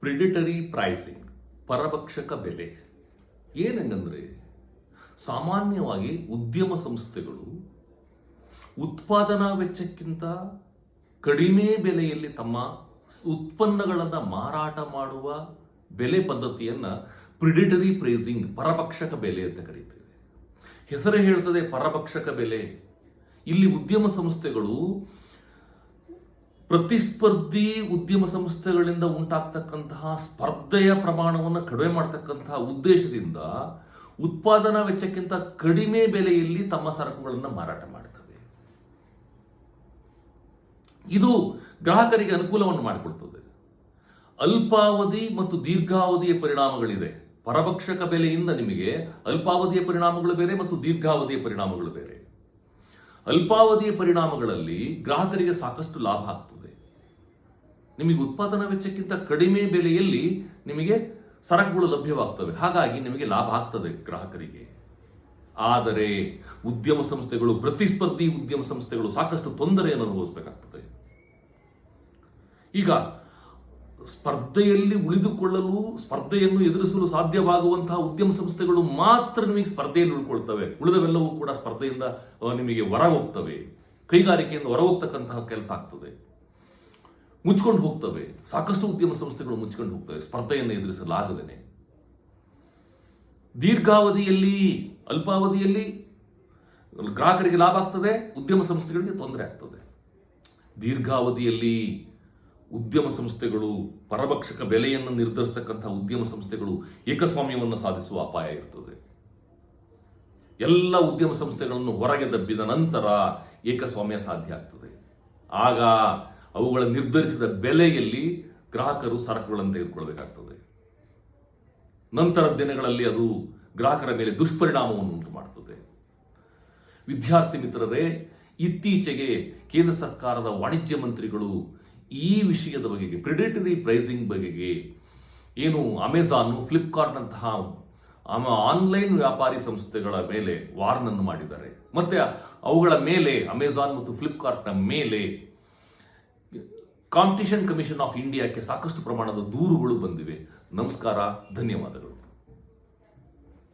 ಪ್ರಿಡಿಟರಿ pricing ಪರಭಕ್ಷಕ ಬೆಲೆ, ಏನಂಗಂದ್ರೆ ಸಾಮಾನ್ಯವಾಗಿ ಉದ್ಯಮ ಸಂಸ್ಥೆಗಳು ಉತ್ಪಾದನಾ ವೆಚ್ಚಕ್ಕಿಂತ ಕಡಿಮೆ ಬೆಲೆಯಲ್ಲಿ ತಮ್ಮ ಉತ್ಪನ್ನಗಳನ್ನು ಮಾರಾಟ ಮಾಡುವ ಬೆಲೆ ಪದ್ಧತಿಯನ್ನು ಪ್ರಿಡಿಟರಿ ಪ್ರೈಸಿಂಗ್ ಪರಭಕ್ಷಕ ಬೆಲೆ ಅಂತ ಕರೀತೇವೆ. ಹೆಸರೇ ಹೇಳ್ತದೆ ಪರಭಕ್ಷಕ ಬೆಲೆ. ಇಲ್ಲಿ ಉದ್ಯಮ ಸಂಸ್ಥೆಗಳು ಪ್ರತಿಸ್ಪರ್ಧಿ ಉದ್ಯಮ ಸಂಸ್ಥೆಗಳಿಂದ ಉಂಟಾಗ್ತಕ್ಕಂತಹ ಸ್ಪರ್ಧೆಯ ಪ್ರಮಾಣವನ್ನು ಕಡಿಮೆ ಮಾಡತಕ್ಕಂತಹ ಉದ್ದೇಶದಿಂದ ಉತ್ಪಾದನಾ ವೆಚ್ಚಕ್ಕಿಂತ ಕಡಿಮೆ ಬೆಲೆಯಲ್ಲಿ ತಮ್ಮ ಸರಕುಗಳನ್ನು ಮಾರಾಟ ಮಾಡ್ತವೆ. ಇದು ಗ್ರಾಹಕರಿಗೆ ಅನುಕೂಲವನ್ನು ಮಾಡಿಕೊಡ್ತದೆ. ಅಲ್ಪಾವಧಿ ಮತ್ತು ದೀರ್ಘಾವಧಿಯ ಪರಿಣಾಮಗಳಿದೆ. ಪರಭಕ್ಷಕ ಬೆಲೆಯಿಂದ ನಿಮಗೆ ಅಲ್ಪಾವಧಿಯ ಪರಿಣಾಮಗಳು ಬೇರೆ ಮತ್ತು ದೀರ್ಘಾವಧಿಯ ಪರಿಣಾಮಗಳು ಬೇರೆ. ಅಲ್ಪಾವಧಿಯ ಪರಿಣಾಮಗಳಲ್ಲಿ ಗ್ರಾಹಕರಿಗೆ ಸಾಕಷ್ಟು ಲಾಭ ಆಗ್ತದೆ. ನಿಮಗೆ ಉತ್ಪಾದನಾ ವೆಚ್ಚಕ್ಕಿಂತ ಕಡಿಮೆ ಬೆಲೆಯಲ್ಲಿ ನಿಮಗೆ ಸರಕುಗಳು ಲಭ್ಯವಾಗ್ತವೆ. ಹಾಗಾಗಿ ನಿಮಗೆ ಲಾಭ ಆಗ್ತದೆ ಗ್ರಾಹಕರಿಗೆ. ಆದರೆ ಉದ್ಯಮ ಸಂಸ್ಥೆಗಳು, ಪ್ರತಿಸ್ಪರ್ಧಿ ಉದ್ಯಮ ಸಂಸ್ಥೆಗಳು ಸಾಕಷ್ಟು ತೊಂದರೆಯನ್ನು ಅನುಭವಿಸಬೇಕಾಗ್ತದೆ. ಈಗ ಸ್ಪರ್ಧೆಯಲ್ಲಿ ಉಳಿದುಕೊಳ್ಳಲು, ಸ್ಪರ್ಧೆಯನ್ನು ಎದುರಿಸಲು ಸಾಧ್ಯವಾಗುವಂತಹ ಉದ್ಯಮ ಸಂಸ್ಥೆಗಳು ಮಾತ್ರ ನಿಮಗೆ ಸ್ಪರ್ಧೆಯಲ್ಲಿ ಉಳ್ಕೊಳ್ತವೆ. ಉಳಿದವೆಲ್ಲವೂ ಕೂಡ ಸ್ಪರ್ಧೆಯಿಂದ ನಿಮಗೆ ಹೊರ ಹೋಗ್ತವೆ ಕೈಗಾರಿಕೆಯಿಂದ ಹೊರ ಹೋಗ್ತಕ್ಕಂತಹ ಕೆಲಸ ಆಗ್ತದೆ. ಮುಚ್ಕೊಂಡು ಹೋಗ್ತವೆ. ಸಾಕಷ್ಟು ಉದ್ಯಮ ಸಂಸ್ಥೆಗಳು ಮುಚ್ಕೊಂಡು ಹೋಗ್ತವೆ. ಸ್ಪರ್ಧೆಯನ್ನು ಎದುರಿಸಲಾಗದೇನೆ. ದೀರ್ಘಾವಧಿಯಲ್ಲಿ, ಅಲ್ಪಾವಧಿಯಲ್ಲಿ ಗ್ರಾಹಕರಿಗೆ ಲಾಭ ಆಗ್ತದೆ, ಉದ್ಯಮ ಸಂಸ್ಥೆಗಳಿಗೆ ತೊಂದರೆ ಆಗ್ತದೆ. ದೀರ್ಘಾವಧಿಯಲ್ಲಿ ಉದ್ಯಮ ಸಂಸ್ಥೆಗಳು ಪರಭಕ್ಷಕ ಬೆಲೆಯನ್ನು ನಿರ್ಧರಿಸ್ತಕ್ಕಂಥ ಉದ್ಯಮ ಸಂಸ್ಥೆಗಳು ಏಕಸ್ವಾಮ್ಯವನ್ನು ಸಾಧಿಸುವ ಅಪಾಯ ಇರ್ತದೆ. ಎಲ್ಲ ಉದ್ಯಮ ಸಂಸ್ಥೆಗಳನ್ನು ಹೊರಗೆ ದಬ್ಬಿದ ನಂತರ ಏಕಸ್ವಾಮ್ಯ ಸಾಧ್ಯ ಆಗ್ತದೆ. ಆಗ ಅವುಗಳ ನಿರ್ಧರಿಸಿದ ಬೆಲೆಯಲ್ಲಿ ಗ್ರಾಹಕರು ಸರಕುಗಳನ್ನು ತೆಗೆದುಕೊಳ್ಳಬೇಕಾಗ್ತದೆ. ನಂತರದ ದಿನಗಳಲ್ಲಿ ಅದು ಗ್ರಾಹಕರ ಮೇಲೆ ದುಷ್ಪರಿಣಾಮವನ್ನು ಉಂಟು ಮಾಡುತ್ತದೆ ವಿದ್ಯಾರ್ಥಿ ಮಿತ್ರರೇ, ಇತ್ತೀಚೆಗೆ ಕೇಂದ್ರ ಸರ್ಕಾರದ ವಾಣಿಜ್ಯ ಮಂತ್ರಿಗಳು ಈ ವಿಷಯದ ಬಗೆಗೆ ಪ್ರಿಡೇಟರಿ ಪ್ರೈಸಿಂಗ್ ಬಗೆಗೆ ಏನು ಅಮೆಜಾನ್ ಫ್ಲಿಪ್ಕಾರ್ಟ್ನಂತಹ ಆನ್ಲೈನ್ ವ್ಯಾಪಾರಿ ಸಂಸ್ಥೆಗಳ ಮೇಲೆ ವಾರ್ನನ್ನು ಮಾಡಿದ್ದಾರೆ. ಮತ್ತೆ ಅವುಗಳ ಮೇಲೆ ಅಮೆಜಾನ್ ಮತ್ತು ಫ್ಲಿಪ್ಕಾರ್ಟ್ನ ಮೇಲೆ ಕಾಂಪಿಟಿಷನ್ ಕಮಿಷನ್ ಆಫ್ ಇಂಡಿಯಾಕ್ಕೆ ಸಾಕಷ್ಟು ಪ್ರಮಾಣದ ದೂರುಗಳು ಬಂದಿವೆ. ನಮಸ್ಕಾರ ಧನ್ಯವಾದಗಳು.